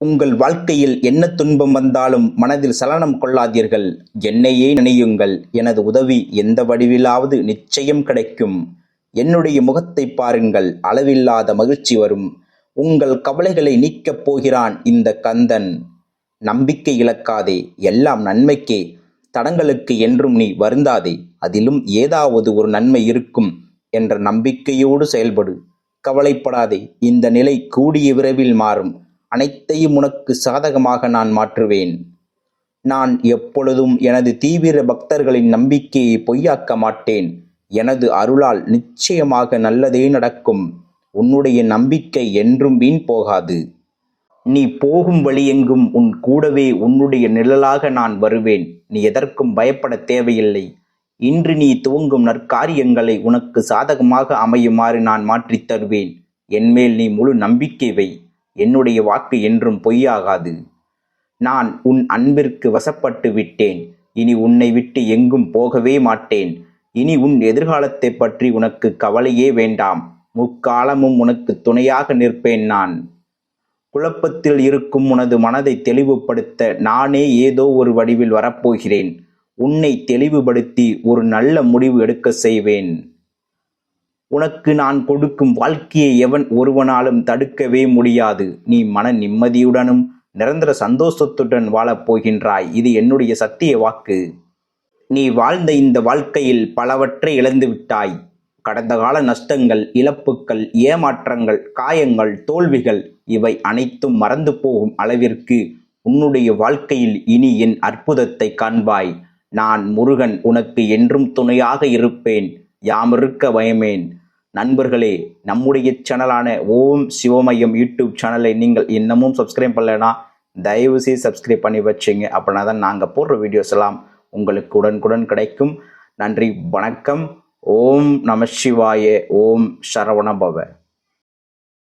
உங்கள் வாழ்க்கையில் என்ன துன்பம் வந்தாலும் மனதில் சலனம் கொள்ளாதீர்கள். என்னையே நினையுங்கள். எனது உதவி எந்த வடிவிலாவது நிச்சயம் கிடைக்கும். என்னுடைய முகத்தை பாருங்கள். அளவில்லாத மகிழ்ச்சி வரும். உங்கள் கவலைகளை நீக்கப் போகிறான் இந்த கந்தன். நம்பிக்கை இழக்காதே. எல்லாம் நன்மைக்கே. தடங்களுக்கு என்றும் நீ வருந்தாதே. அதிலும் ஏதாவது ஒரு நன்மை இருக்கும் என்ற நம்பிக்கையோடு செயல்படு. கவலைப்படாதே. இந்த நிலை கூடிய விரைவில் மாறும். அனைத்தையும் உனக்கு சாதகமாக நான் மாற்றுவேன். நான் எப்பொழுதும் எனது தீவிர பக்தர்களின் நம்பிக்கையை பொய்யாக்க மாட்டேன். எனது அருளால் நிச்சயமாக நல்லதே நடக்கும். உன்னுடைய நம்பிக்கை என்றும் வீண் போகாது. நீ போகும் வழியெங்கும் உன் கூடவே உன்னுடைய நிழலாக நான் வருவேன். நீ எதற்கும் பயப்பட தேவையில்லை. இன்று நீ துவங்கும் நற்காரியங்களை உனக்கு சாதகமாக அமையுமாறு நான் மாற்றித் தருவேன். என்மேல் நீ முழு நம்பிக்கை வை. என்னுடைய வாக்கு என்றும் பொய்யாகாது. நான் உன் அன்பிற்கு வசப்பட்டு விட்டேன். இனி உன்னை விட்டு எங்கும் போகவே மாட்டேன். இனி உன் எதிர்காலத்தை பற்றி உனக்கு கவலையே வேண்டாம். முக்காலமும் உனக்கு துணையாக நிற்பேன் நான். குழப்பத்தில் இருக்கும் உனது மனதை தெளிவுபடுத்த நானே ஏதோ ஒரு வடிவில் வரப்போகிறேன். உன்னை தெளிவுபடுத்தி ஒரு நல்ல முடிவு எடுக்க செய்வேன். உனக்கு நான் கொடுக்கும் வாழ்க்கையை எவன் ஒருவனாலும் தடுக்கவே முடியாது. நீ மன நிம்மதியுடனும் நிரந்தர சந்தோஷத்துடன் வாழப் போகின்றாய். இது என்னுடைய சத்திய வாக்கு. நீ வாழ்ந்த இந்த வாழ்க்கையில் பலவற்றை இழந்து விட்டாய். கடந்த கால நஷ்டங்கள் இழப்புக்கள் ஏமாற்றங்கள் காயங்கள் தோல்விகள் இவை அனைத்தும் மறந்து போகும் அளவிற்கு உன்னுடைய வாழ்க்கையில் இனி என் அற்புதத்தை காண்பாய். நான் முருகன் உனக்கு என்றும் துணையாக இருப்பேன். யாமிருக்க பயமேன் நண்பர்களே நம்முடைய சேனலான ஓம் சிவமயம் யூடியூப் சேனலை நீங்கள் இன்னமும் சப்ஸ்கிரைப் பண்ணலைன்னா தயவு செய்து சப்ஸ்கிரைப் பண்ணி வச்சுங்க. அப்படின்னா தான் நாங்கள் போடுற வீடியோஸ் எல்லாம் உங்களுக்கு உடனுக்குடன் கிடைக்கும். நன்றி வணக்கம். ஓம் நம சிவாய ஓம் சரவண பவ.